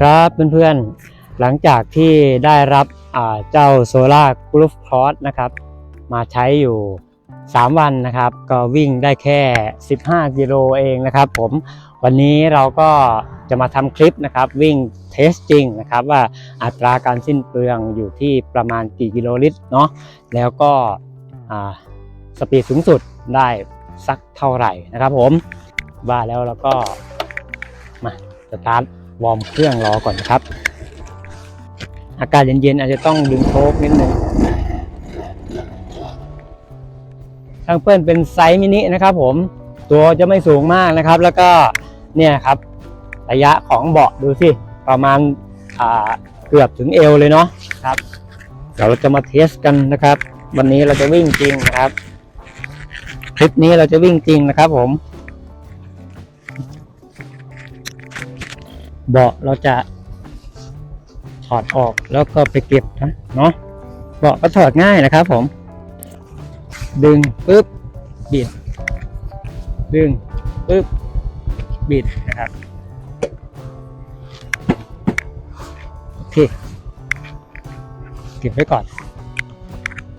ครับเพื่อนๆ หลังจากที่ได้รับเจ้า Solar g r o o v Cross นะครับ มาใช้อยู่ 3 วันนะครับ ก็วิ่งได้แค่ 15 กิโลเองนะครับผมวันนี้เราก็จะมาทำคลิปนะครับ วิ่งเทสจริงนะครับ ว่าอัตราการสิ้นเปลืองอยู่ที่ประมาณกี่กิโลลิตรเนาะแล้วก็สปีดสูงสุดได้สักเท่าไหร่นะครับผมว่าแล้วเราก็มาสตาร์ท วอร์มเครื่องรอก่อนนะครับ อากาศเย็นๆอาจจะต้องดึงโชคนิดนึงทางเพื่อนเป็นไซส์มินินะครับผมตัวจะไม่สูงมากนะครับ แล้วก็เนี่ยครับระยะของเบาะดูสิประมาณาเกือบถึงเอวเลยเนาะครับเดี๋ยวเราจะมาเทสกันนะครับ วันนี้เราจะวิ่งจริงนะครับ คลิปนี้เราจะวิ่งจริงนะครับผม เบาะเราจะถอดออกแล้วก็ไปเก็บนะเนาะเบาะก็ถอดง่ายนะครับผม ดึงปุ๊บบิด ดึงปุ๊บบิดนะครับโอเคเก็บไว้ก่อน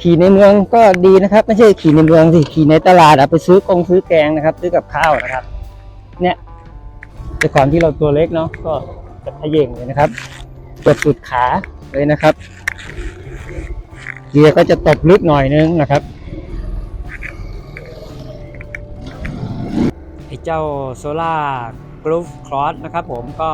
ขี่ในเมืองก็ดีนะครับ ไม่ใช่ขี่ในเมืองสิขี่ในตลาดอะไปซื้อกงซื้อแกงนะครับ ซื้อกับข้าวนะครับ เนี่ย แต่ก่อนที่เราตัวเล็กเนาะก็จะทะเยงเลยนะครับกดสุดขาเลยนะครับ เกียร์ก็จะตบลึกหน่อยนึงนะครับไอ้เจ้า Solar Groove Cross นะครับผมก็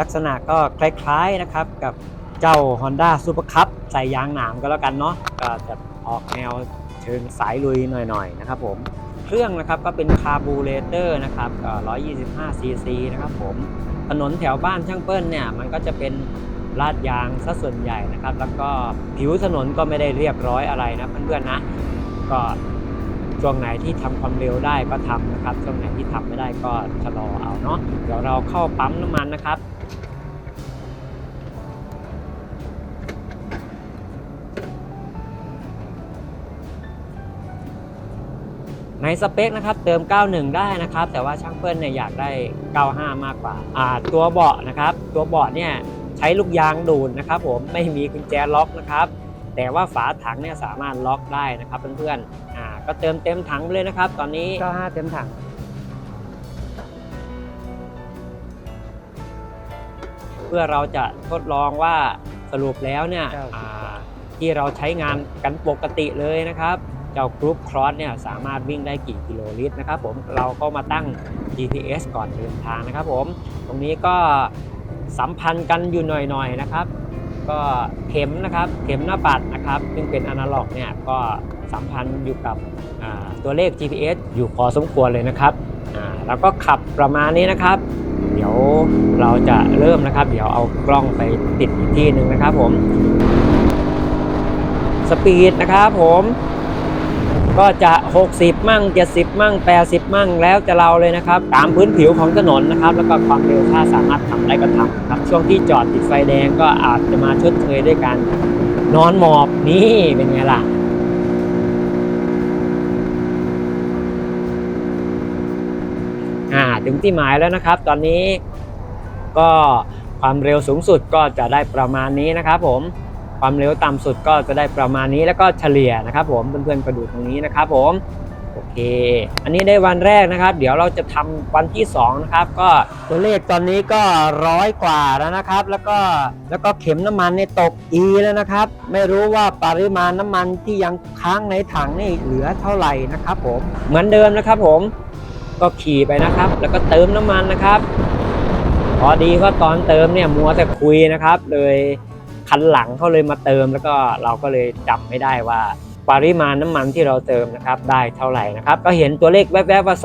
ลักษณะก็คล้ายๆนะครับกับเจ้า Honda Super Cup ใส่ยางหนามก็แล้วกันเนาะก็จะออกแนวเชิงสายลุยหน่อยๆนะครับผม เครื่องนะครับก็เป็นคาร์บูเรเตอร์นะครับก็125ซีซีนะครับผมถนนแถวบ้านช่างเปิ้ลเนี่ยมันก็จะเป็นลาดยางซะส่วนใหญ่นะครับ แล้วก็ผิวถนนก็ไม่ได้เรียบร้อยอะไรนะเพื่อนๆนะก็ช่วงไหนที่ทำความเร็วได้ก็ทำนะครับช่วงไหนที่ทำไม่ได้ก็ชะลอเอาเนาะเดี๋ยวเราเข้าปั๊มน้ำมันนะครับ ในสเปคนะครับเติม 91 ได้นะครับ แต่ว่าช่างเปิ้ลเนี่ยอยากได้ 95 มากกว่าอ่า ตัวเบาะนะครับ ตัวเบาะเนี่ยใช้ลูกยางดูดนะครับ ผมไม่มีกุญแจล็อกนะครับแต่ว่าฝาถังเนี่ยสามารถล็อกได้นะครับเพื่อนๆอ่าก็เติมเต็มถังไปเลยนะครับ ตอนนี้ 95 เต็มถังเพื่อเราจะทดลองว่าสรุปแล้วเนี่ยอ่าที่เราใช้งานกันปกติเลยนะครับ เจ้ากรุ๊ปครอสเนี่ยสามารถวิ่งได้กี่กิโลลิตรนะครับผมเราก็มาตั้ง GPS ก่อนเดินทางนะครับผม ตรงนี้ก็สัมพันธ์กันอยู่หน่อยๆนะครับ ก็เข็มนะครับเข็มหน้าปัดนะครับซึ่งเป็นอนาล็อกเนี่ยก็สัมพันธ์อยู่กับตัวเลข GPS อยู่พอสมควรเลยนะครับอ่าแล้วก็ขับประมาณนี้นะครับ เดี๋ยวเราจะเริ่มนะครับ เดี๋ยวเอากล้องไปติดอีกที่หนึ่งนะครับผม สปีดนะครับผม ก็จะ 60 มั่ง 70 มั่ง 80 มั่งแล้วจะเราเลยนะครับ ตามพื้นผิวของถนนนะครับ แล้วก็ความเร็วถ้าสามารถทำได้ก็ทำครับ ช่วงที่จอดติดไฟแดงก็อาจจะมาชดเชยด้วยการนอนหมอบนี่เป็นไงล่ะอ่าถึงที่หมายแล้วนะครับ ตอนนี้ก็ความเร็วสูงสุดก็จะได้ประมาณนี้นะครับผม ความเร็วต่ำสุดก็จะได้ประมาณนี้แล้วก็เฉลี่ยนะครับผมเพื่อนๆก็ดูตรงนี้นะครับผมโอเค อันนี้ได้วันแรกนะครับ เดี๋ยวเราจะทำวันที่2นะครับก็ตัวเลขตอนนี้ก็ร้อยกว่าแล้วนะครับ แล้วก็แล้วก็เข็มน้ำมันเนี่ยตกอีแล้วนะครับ ไม่รู้ว่าปริมาณน้ำมันที่ยังค้างในถังนี่เหลือเท่าไหร่นะครับผมเหมือนเดิมนะครับผมก็ขี่ไปนะครับ แล้วก็เติมน้ำมันนะครับ พอดีว่าตอนเติมเนี่ยมัวแต่คุยนะครับ เลย คันหลังเขาเลยมาเติม แล้วก็เราก็เลยจำไม่ได้ว่าปริมาณน้ำมันที่เราเติมนะครับได้เท่าไหร่นะครับก็เห็นตัวเลขแวบๆว่า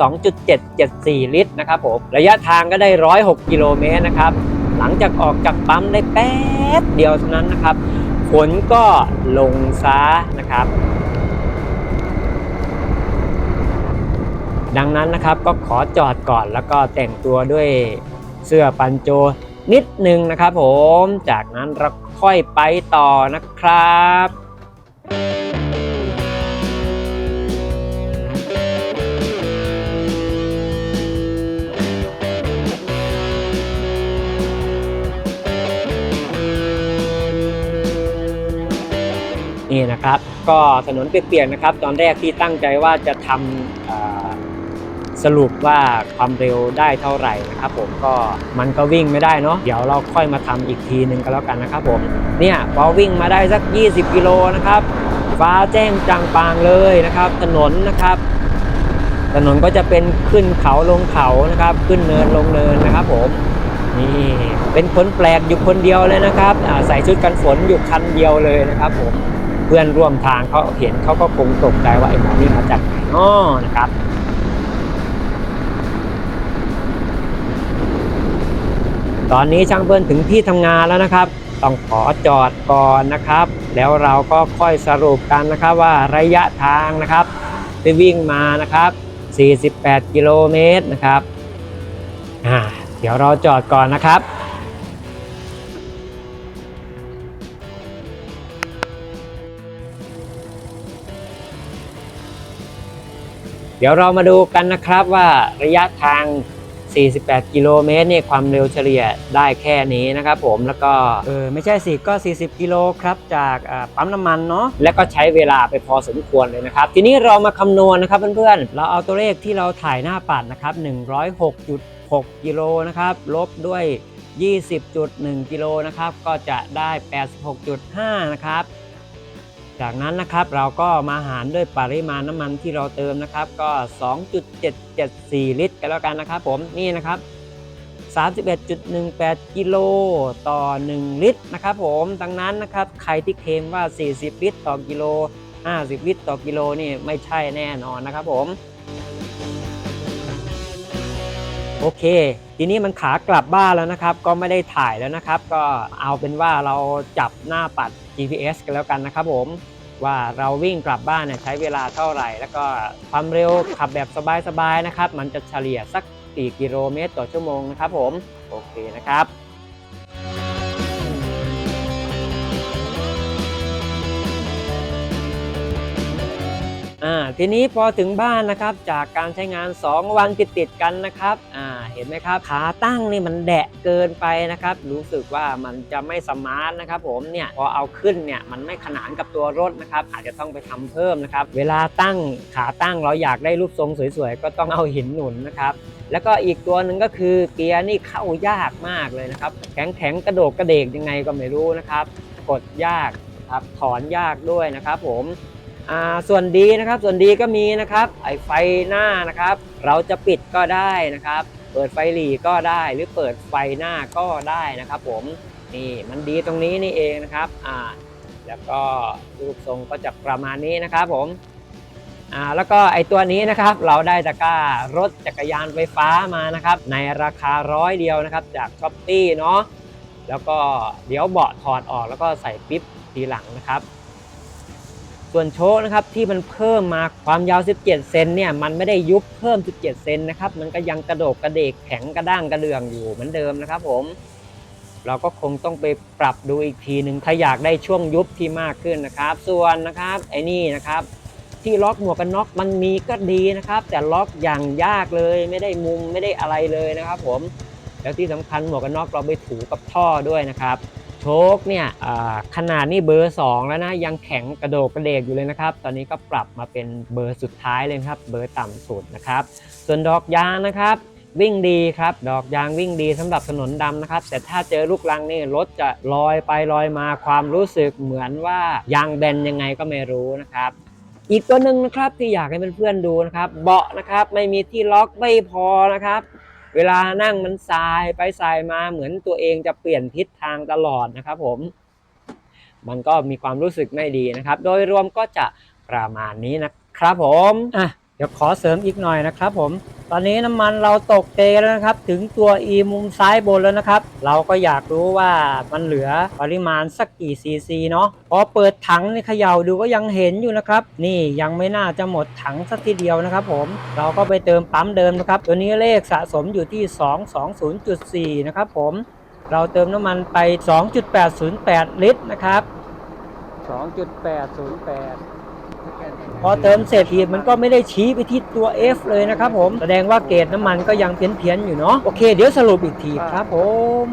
2.774 ลิตรนะครับผมระยะทางก็ได้ 106 กิโลเมตรนะครับหลังจากออกจากปั๊มได้แป๊บเดียวเท่านั้นนะครับฝนก็ลงซานะครับ ดังนั้นนะครับก็ขอจอดก่อนแล้วก็แต่งตัวด้วยเสื้อปันโจ นิดหนึ่งนะครับผมจากนั้นเราค่อยไปต่อนะครับนี่นะครับ ก็ถนนเปียกๆนะครับ ตอนแรกที่ตั้งใจว่าจะทำ สรุปว่าความเร็วได้เท่าไหร่นะครับผมก็มันก็วิ่งไม่ได้เนาะเดี๋ยวเราค่อยมาทำอีกทีหนึ่งก็แล้วกันนะครับผมเนี่ยพอวิ่งมาได้สัก 20 กิโลนะครับฟ้าแจ้งจางปางเลยนะครับ ถนนนะครับ ถนนก็จะเป็นขึ้นเขาลงเขานะครับ ขึ้นเนินลงเนินนะครับผมนี่เป็นคนแปลกอยู่คนเดียวเลยนะครับใส่ชุดกันฝนอยู่คันเดียวเลยนะครับผมเพื่อนร่วมทางเขาเห็นเขาก็คงตกใจว่าไอ้หมอนี่มาจากไหนอ้อนะครับ ตอนนี้ช่างเบิ้ลถึงที่ทำงานแล้วนะครับ ต้องขอจอดก่อนนะครับ แล้วเราก็ค่อยสรุปกันนะครับว่าระยะทางนะครับที่วิ่งมานะครับ 48 กิโลเมตรนะครับอ่าเดี๋ยวเราจอดก่อนนะครับเดี๋ยวเรามาดูกันนะครับว่าระยะทาง 48 กิโลเมตรเนี่ยความเร็วเฉลี่ยได้แค่นี้นะครับผมแล้วก็เออไม่ใช่สิก็ 40 กิโลครับจากปั๊มน้ำมันเนาะและก็ใช้เวลาไปพอสมควรเลยนะครับ ทีนี้เรามาคำนวณนะครับเพื่อนๆ เราเอาตัวเลขที่เราถ่ายหน้าปัดนะครับ 106.6 กิโลนะครับลบด้วย 20.1 กิโลนะครับก็จะได้ 86.5 นะครับ จากนั้นนะครับเราก็มาหารด้วยปริมาณน้ำมันที่เราเติมนะครับ ก็ 2.774 ลิตร กันแล้วกันนะครับผมนี่นะครับ 31.18 กิโลต่อ 1 ลิตรนะครับผมดังนั้นนะครับใครที่เคลมว่า 40 ลิตร ต่อกิโล 50 ลิตร ต่อกิโลนี่ไม่ใช่แน่นอนนะครับผม โอเค ทีนี้มันขากลับบ้านแล้วนะครับ ก็ไม่ได้ถ่ายแล้วนะครับ ก็เอาเป็นว่าเราจับหน้าปัด GPS กันแล้วกันนะครับผมว่าเราวิ่งกลับบ้านเนี่ยใช้เวลาเท่าไหร่ แล้วก็ความเร็วขับแบบสบายๆนะครับ มันจะเฉลี่ยสัก 4 กิโลเมตรต่อชั่วโมงนะครับผม โอเคนะครับ อ่าทีนี้พอถึงบ้านนะครับจากการใช้งาน 2 วันติดติดกันนะครับอ่าเห็นไหมครับขาตั้งนี่มันแดะเกินไปนะครับ รู้สึกว่ามันจะไม่สมาร์ทนะครับผมเนี่ยพอเอาขึ้นเนี่ยมันไม่ขนานกับตัวรถนะครับอาจจะต้องไปทำเพิ่มนะครับเวลาตั้งขาตั้งเราอยากได้รูปทรงสวยๆ ก็ต้องเอาหินหนุนนะครับแล้วก็อีกตัวหนึ่งก็คือเกียร์นี่เข้ายากมากเลยนะครับแข็งแข็งๆกระโดกกระเดกยังไงก็ไม่รู้นะครับกดยากครับถอนยากด้วยนะครับผม อ่าส่วนดีนะครับส่วนดีก็มีนะครับไอไฟหน้านะครับ เราจะปิดก็ได้นะครับ เปิดไฟหลีก็ได้หรือเปิดไฟหน้าก็ได้นะครับผมนี่มันดีตรงนี้นี่เองนะครับอ่าแล้วก็รูปทรงก็จะประมาณนี้นะครับผมอ่าแล้วก็ไอตัวนี้นะครับเราได้ตะกร้ารถจักรยานไฟฟ้ามานะครับ ในราคาร้อยเดียวนะครับ จากช้อปปี้เนาะแล้วก็เดี๋ยวเบาะถอดออกแล้วก็ใส่ปิ๊บทีหลังนะครับ ส่วนโชคนะครับที่มันเพิ่มมาความยาว 17 เซนเนี่ยมันไม่ได้ยุบเพิ่ม 17 เซนนะครับมันก็ยังกระโดกกระเดกแข็งกระด้างกระเดืองอยู่เหมือนเดิมนะครับผม เราก็คงต้องไปปรับดูอีกทีหนึ่งถ้าอยากได้ช่วงยุบที่มากขึ้นนะครับ ส่วนนะครับไอ้นี่นะครับที่ล็อกหมวกกันน็อกมันมีก็ดีนะครับ แต่ล็อกอย่างยากเลยไม่ได้มุมไม่ได้อะไรเลยนะครับ ผมแล้วที่สำคัญหมวกกันน็อกเราไปถูกับท่อด้วยนะครับ โชคเนี่ยขนาดนี่เบอร์ 2 แล้วนะยังแข็งกระโดกกระเดกอยู่เลยนะครับ ตอนนี้ก็ปรับมาเป็นเบอร์สุดท้ายเลยครับ เบอร์ต่ำสุดนะครับ ส่วนดอกยางนะครับ วิ่งดีครับ ดอกยางวิ่งดีสำหรับถนนดำนะครับ แต่ถ้าเจอลูกรังนี่รถจะลอยไปลอยมาความรู้สึกเหมือนว่ายางแบนยังไงก็ไม่รู้นะครับอีกตัวหนึ่งนะครับที่อยากให้เพื่อนๆดูนะครับ เบาะนะครับไม่มีที่ล็อกไม่พอนะครับ เวลานั่งมันสายไปสายมาเหมือนตัวเองจะเปลี่ยนทิศทางตลอดนะครับผม มันก็มีความรู้สึกไม่ดีนะครับ โดยรวมก็จะประมาณนี้นะครับผมอะ ดี๋ยวขอเสริมอีกหน่อยนะครับผม ตอนนี้น้ำมันเราตกเทแล้วนะครับ ถึงตัว E มุมซ้ายบนแล้วนะครับ เราก็อยากรู้ว่ามันเหลือปริมาณสักกี่ซีซีเนาะ พอเปิดถังนี่เขย่าดูก็ยังเห็นอยู่นะครับ นี่ยังไม่น่าจะหมดถังสักทีเดียวนะครับผม เราก็ไปเติมปั๊มเดิมนะครับ ตัวนี้เลขสะสมอยู่ที่ 220.4 นะครับผม เราเติมน้ำมันไป 2.808 ลิตรนะครับ 2.808 พอเติมเสร็จหีบมันก็ไม่ได้ชี้ไปที่ตัว F เลยนะครับผม แสดงว่าเกรดน้ำมันก็ยังเพี้ยนๆอยู่เนาะ โอเค เดี๋ยวสรุปอีกทีครับผม